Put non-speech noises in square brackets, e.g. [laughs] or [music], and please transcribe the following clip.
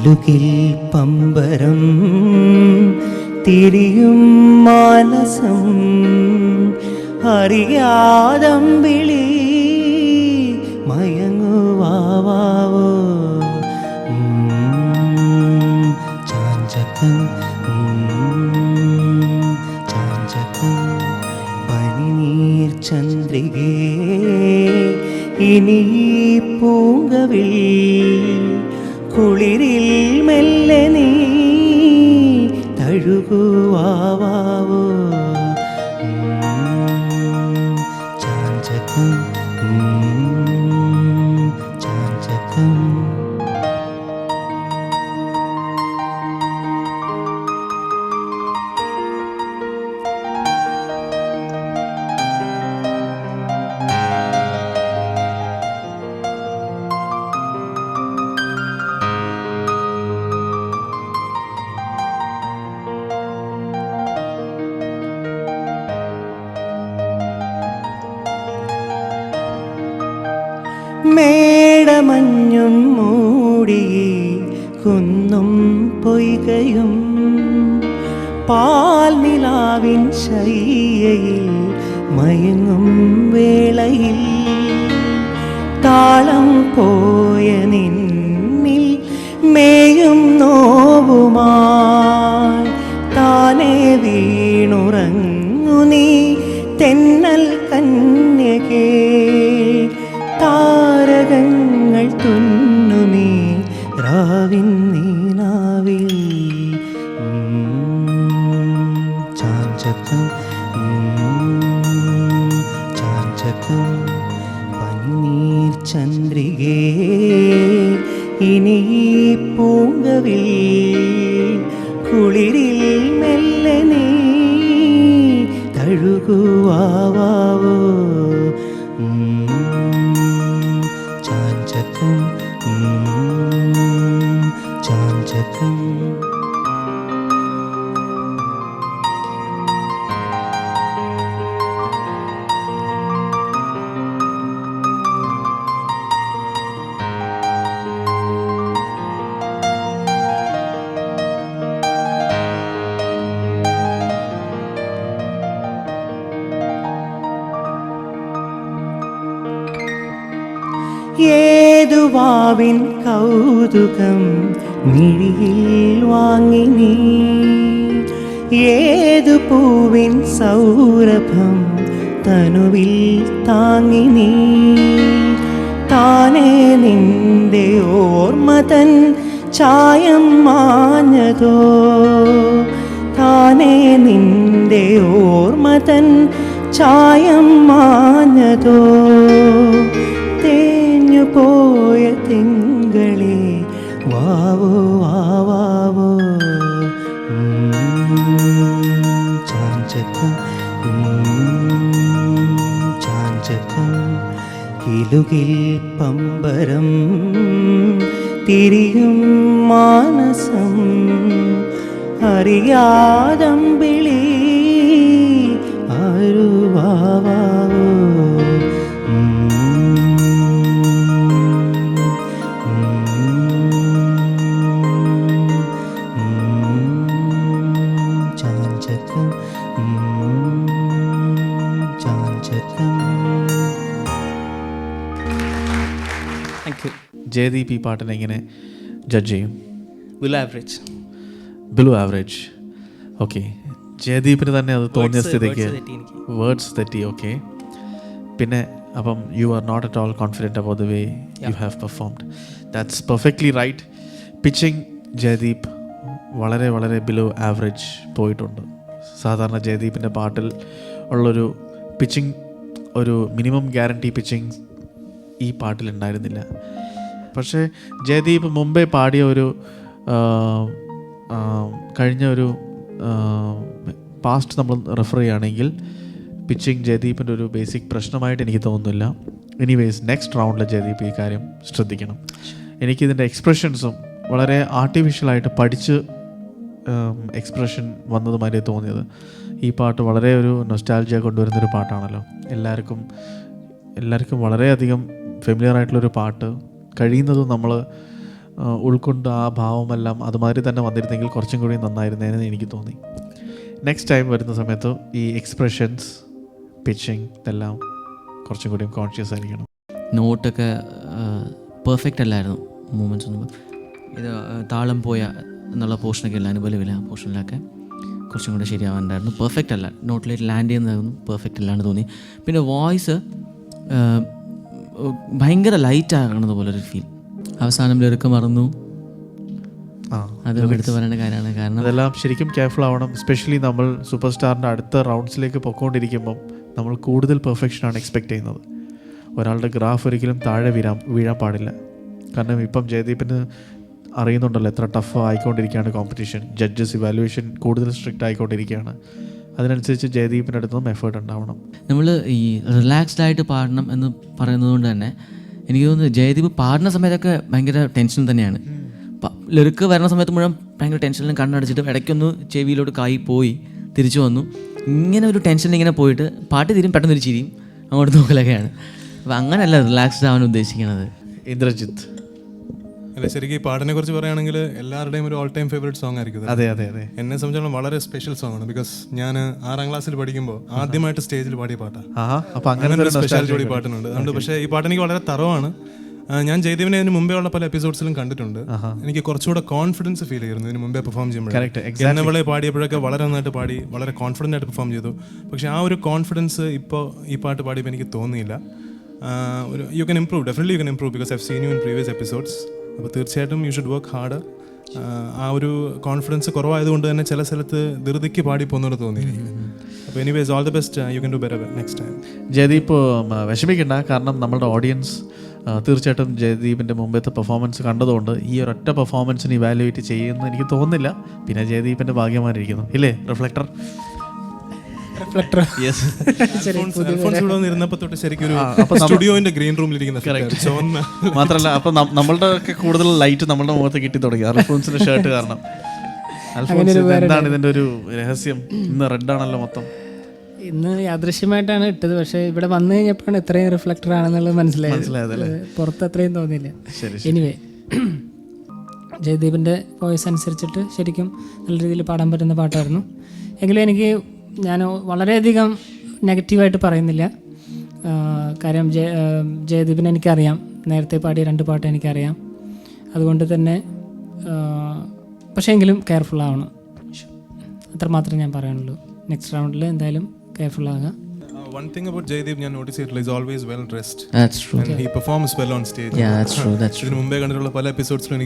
കിലുകിൽ പമ്പരം തിരിയും മാനസം അറിയാതം വിളി മയങ്ങുവാവോ ചാഞ്ചക്കം ചാഞ്ചക്കം പനിനീർ ചന്ദ്രികേ ഇനി പൂങ്കവിൽ കുളിരിൽ മെല്ലെ നീ തഴുകുവാവോ ചാഞ്ചക്കം ചാഞ്ചക്കം. മേടമഞ്ഞും മൂടി കുന്നും പൊയ്കയും പാൽനിലാവിൻ ശയ്യയിൽ മയങ്ങും വേളയിൽ താളം പോയ നിന്നിൽ രാവിൻ നീനാവിൽ ചാഞ്ചക്കം. ചാഞ്ചക്കം. പന്നീർ ചന്ദ്രികേ ഇനി പൂങ്കവിൽ കുളിരിൽ മെല്ലെ നീ തഴുകുവാവോ ചാഞ്ചക്കം. ചാഞ്ചക്കം ഏതു വാവിൻ കൗതുകം മിഴിയിൽ വാങ്ങി നീ. ഏതു പൂവിൻ സൗരഭം തനുവിൽ താങ്ങി നീ. താനേ നിന്റെ ഓർമ്മതൻ ചായം മാഞ്ഞതോ? താനേ നിന്റെ ഓർമ്മതൻ ചായം മാഞ്ഞതോ? തേഞ്ഞു പോയ തിങ്കളെ വാവോ വാവോ ചാഞ്ചക്കം ചാഞ്ചക്കം കിലുകിൽ പമ്പരം തിരിയും മാനസം അറിയാതം വിളി ആരുവാവോ. യു ജയദീപ് ഈ പാട്ടിനെ ഇങ്ങനെ ജഡ്ജ് ചെയ്യും. Below average below average okay ജയദീപിന് തന്നെ അത് തോന്നിയ സ്ഥിതിക്ക്. വേർഡ്സ് തെറ്റി ഓക്കെ പിന്നെ അപ്പം you are not at all confident about the way you have performed that's perfectly right pitching Jaydeep വളരെ വളരെ ബിലോ ആവറേജ് പോയിട്ടുണ്ട്. സാധാരണ ജയദീപിന്റെ പാട്ടിൽ ഉള്ളൊരു പിച്ചിങ് ഒരു മിനിമം ഗ്യാരണ്ടി പിച്ചിങ് ഈ പാട്ടിലുണ്ടായിരുന്നില്ല. പക്ഷേ ജയദീപ് മുമ്പേ പാടിയ ഒരു കഴിഞ്ഞ ഒരു പാസ്റ്റ് നമ്മൾ റെഫർ ചെയ്യുകയാണെങ്കിൽ പിച്ചിങ് ജയദീപിന്റെ ഒരു ബേസിക് പ്രശ്നമായിട്ട് എനിക്ക് തോന്നുന്നില്ല. എനിവേസ് നെക്സ്റ്റ് റൗണ്ടിൽ ജയദീപ് ഈ കാര്യം ശ്രദ്ധിക്കണം. എനിക്കിതിന്റെ എക്സ്പ്രഷൻസും വളരെ ആർട്ടിഫിഷ്യലായിട്ട് പഠിച്ച് എക്സ്പ്രഷൻ വന്നതുമാതിരി തോന്നിയത്. ഈ പാട്ട് വളരെ ഒരു നൊസ്റ്റാൾജിയ കൊണ്ടുവരുന്നൊരു പാട്ടാണല്ലോ. എല്ലാവർക്കും എല്ലാവർക്കും വളരെയധികം ഫെമിലിയർ ആയിട്ടുള്ളൊരു പാട്ട്. കഴിയുന്നതും നമ്മൾ ഉൾക്കൊണ്ട് ആ ഭാവമെല്ലാം അതുമാതിരി തന്നെ വന്നിരുന്നെങ്കിൽ കുറച്ചും കൂടി നന്നായിരുന്നേനെന്ന് എനിക്ക് തോന്നി. നെക്സ്റ്റ് ടൈം വരുന്ന സമയത്ത് ഈ എക്സ്പ്രഷൻസ് പിച്ചിങ് ഇതെല്ലാം കുറച്ചും കൂടി കോൺഷ്യസ് ആയിരിക്കണം. നോട്ടൊക്കെ പെർഫെക്റ്റ് അല്ലായിരുന്നു മൂമെന്റ്സ് ഒന്നും. ഇത് താളം പോയ എന്നുള്ള പോർഷനൊക്കെ ഇല്ല അനുബലമില്ല ആ പോർഷനിലൊക്കെ കുറച്ചും കൂടെ ശരിയാവാനുണ്ടായിരുന്നു. പെർഫെക്റ്റ് അല്ല. നോട്ടിലേക്ക് ലാൻഡ് ചെയ്യുന്നതായിരുന്നു. പെർഫെക്റ്റ് അല്ലാണ്ട് തോന്നി. പിന്നെ വോയിസ് ഭയങ്കര ലൈറ്റ് ആകണത് പോലെ ഒരു ഫീൽ അവസാനം ലിറിക്ക് മറന്നു. ആ അത് എടുത്ത് പറയേണ്ട കാര്യമാണ്. കാരണം അതെല്ലാം ശരിക്കും കെയർഫുൾ ആവണം. സ്പെഷ്യലി നമ്മൾ സൂപ്പർ സ്റ്റാറിന്റെ അടുത്ത റൗണ്ട്സിലേക്ക് പൊക്കോണ്ടിരിക്കുമ്പം നമ്മൾ കൂടുതൽ പെർഫെക്ഷൻ ആണ് എക്സ്പെക്ട് ചെയ്യുന്നത്. ഒരാളുടെ ഗ്രാഫ് ഒരിക്കലും താഴെ വീഴാൻ വീഴാൻ പാടില്ല. കാരണം ഇപ്പം ജയദീപിന് അറിയുന്നുണ്ടല്ലോ എത്ര ടഫ് ആയിക്കൊണ്ടിരിക്കുകയാണ് കോമ്പറ്റീഷൻ ജഡ്ജസ് ഇവാലുവേഷൻ കൂടുതൽ സ്ട്രിക്റ്റ് ആയിക്കൊണ്ടിരിക്കുകയാണ്. അതിനനുസരിച്ച് ജയദീപിന്റെ അടുത്തും എഫേർട്ട് ഉണ്ടാവണം. നമ്മൾ ഈ റിലാക്സ്ഡ് ആയിട്ട് പാടണം എന്ന് പറയുന്നത് കൊണ്ട് തന്നെ എനിക്ക് തോന്നുന്നു ജയദീപ് പാടുന്ന സമയത്തൊക്കെ ഭയങ്കര ടെൻഷൻ തന്നെയാണ്. ലെറുക്ക് വരുന്ന സമയത്ത് മുഴുവൻ ഭയങ്കര ടെൻഷനിലും കണ്ണടച്ചിട്ട് ഇടയ്ക്കൊന്ന് ചെവിയിലോട്ട് കായി പോയി തിരിച്ചു വന്നു. ഇങ്ങനെ ഒരു ടെൻഷനിൽ ഇങ്ങനെ പോയിട്ട് പാട്ട് തീരും പെട്ടെന്ന് ഒരു ചിരിയും അങ്ങോട്ട് നോക്കലൊക്കെയാണ്. അപ്പം അങ്ങനെയല്ല റിലാക്സ്ഡ് ആവാൻ ഉദ്ദേശിക്കുന്നത് ഇന്ദ്രജിത്ത്. അല്ല? ശരിക്കും ഈ പാട്ടിനെ കുറിച്ച് പറയുകയാണെങ്കിൽ എല്ലാവരുടെയും ഒരു ഓൾ ടൈം ഫേവറേറ്റ് സോങ് ആയിരിക്കും ഇത്. അതെ അതെ അതെ. എന്നെ സംബന്ധിച്ചോളം വളരെ സ്പെഷ്യൽ സോങ് ആണ്. ബിക്കോസ് ഞാൻ ആറാം ക്ലാസ്സിൽ പഠിക്കുമ്പോൾ ആദ്യമായിട്ട് സ്റ്റേജിൽ പാടിയ പാട്ടാണ് ആഹാ അപ്പം അങ്ങനെ അങ്ങനെ ഒരു സ്പെഷ്യാലിറ്റി കൂടി പാട്ടിനുണ്ട്. അതുകൊണ്ട് പക്ഷേ ഈ പാട്ട് എനിക്ക് വളരെ തറവാണ്. ആ, ഞാൻ ജയദേവിനെ അതിന് മുമ്പേ ഉള്ള പല എപ്പിസോഡ്സിലും കണ്ടിട്ടുണ്ട്. എനിക്ക് കുറച്ചുകൂടെ കോൺഫിഡൻസ് ഫീൽ ചെയ്യുന്നു ഇതിന് മുമ്പേ പെർഫോം Correct, ചെയ്യുമ്പോൾ എന്നവളെ പാടിയപ്പോഴൊക്കെ വളരെ നന്നായിട്ട് പാടി വളരെ കോൺഫിഡന്റ് ആയിട്ട് പെർഫോം ചെയ്തു. പക്ഷേ ആ ഒരു കോൺഫിഡൻസ് ഇപ്പോൾ ഈ പാട്ട് പാടിയപ്പോൾ എനിക്ക് തോന്നിയില്ല. ആ, ഒരു you can improve definitely you can improve because I seen you in previous episodes അപ്പോൾ തീർച്ചയായിട്ടും യു ഷുഡ് വർക്ക് ഹാർഡ് ആ ഒരു കോൺഫിഡൻസ് കുറവായതുകൊണ്ട് തന്നെ ചില സ്ഥലത്ത് ധൃതിക്ക് പാടി പോകുന്നവർ തോന്നി അപ്പോൾ anyways all the best you can do better next time Jaydeep വിഷമിക്കണ്ട. കാരണം നമ്മളുടെ ഓഡിയൻസ് തീർച്ചയായിട്ടും ജയദീപിന്റെ മുമ്പത്തെ പെർഫോമൻസ് കണ്ടതുകൊണ്ട് ഈ ഒരൊറ്റ പെർഫോമൻസിന് ഇവാലുവേറ്റ് ചെയ്യുമെന്ന് എനിക്ക് തോന്നുന്നില്ല. പിന്നെ ജയദീപിന്റെ ഭാഗ്യമായിരിക്കുന്നു ഇല്ലേ റിഫ്ലക്ടർ റിഫ്ലക്ടർ [laughs] [laughs] തൊട്ട് ശരിക്കും സ്റ്റുഡിയോന്റെ ഗ്രീൻ റൂമിൽ ഇരിക്കുന്ന മാത്രമല്ല അപ്പം നമ്മളുടെ ഒക്കെ കൂടുതൽ ലൈറ്റ് നമ്മളുടെ മുഖത്ത് കിട്ടി തുടങ്ങി. അൽഫോൺസിന്റെ ഷർട്ട് കാരണം. അൽഫോൺസ് എന്താണ് ഇതിന്റെ ഒരു രഹസ്യം? ഇന്ന് റെഡ് ആണല്ലോ മൊത്തം. ഇന്ന് യാദൃശ്യമായിട്ടാണ് ഇട്ടത്. പക്ഷേ ഇവിടെ വന്നു കഴിഞ്ഞപ്പോഴാണ് ഇത്രയും റിഫ്ലക്ടർ ആണെന്നുള്ളത് മനസ്സിലായത്. പുറത്ത് അത്രയും തോന്നിയില്ല. എനിവേ ജയദീപിന്റെ വോയിസ് അനുസരിച്ചിട്ട് ശരിക്കും നല്ല രീതിയിൽ പാടാൻ പറ്റുന്ന പാട്ടായിരുന്നു. എങ്കിലും എനിക്ക് ഞാൻ വളരെയധികം നെഗറ്റീവായിട്ട് പറയുന്നില്ല. കാര്യം ജയ ജയദീപിനെ എനിക്കറിയാം. നേരത്തെ പാടിയ രണ്ട് പാട്ട് എനിക്കറിയാം. അതുകൊണ്ട് തന്നെ പക്ഷേങ്കിലും പക്ഷേ എങ്കിലും കെയർഫുൾ ആവണം. അത്രമാത്രം ഞാൻ പറയാനുള്ളൂ. നെക്സ്റ്റ് റൗണ്ടിൽ എന്തായാലും കെയർഫുൾ ആകാം one thing one Jaydeep, I Jaydeep ഞാൻ നോട്ടീസ് ചെയ്തിട്ടുള്ള well always well dressed that's true he performs well on stage. Yeah, that's true. That's true. ഇതിന് മുമ്പേ കണ്ടിട്ടുള്ള പല എപ്പിസോഡ്സിലും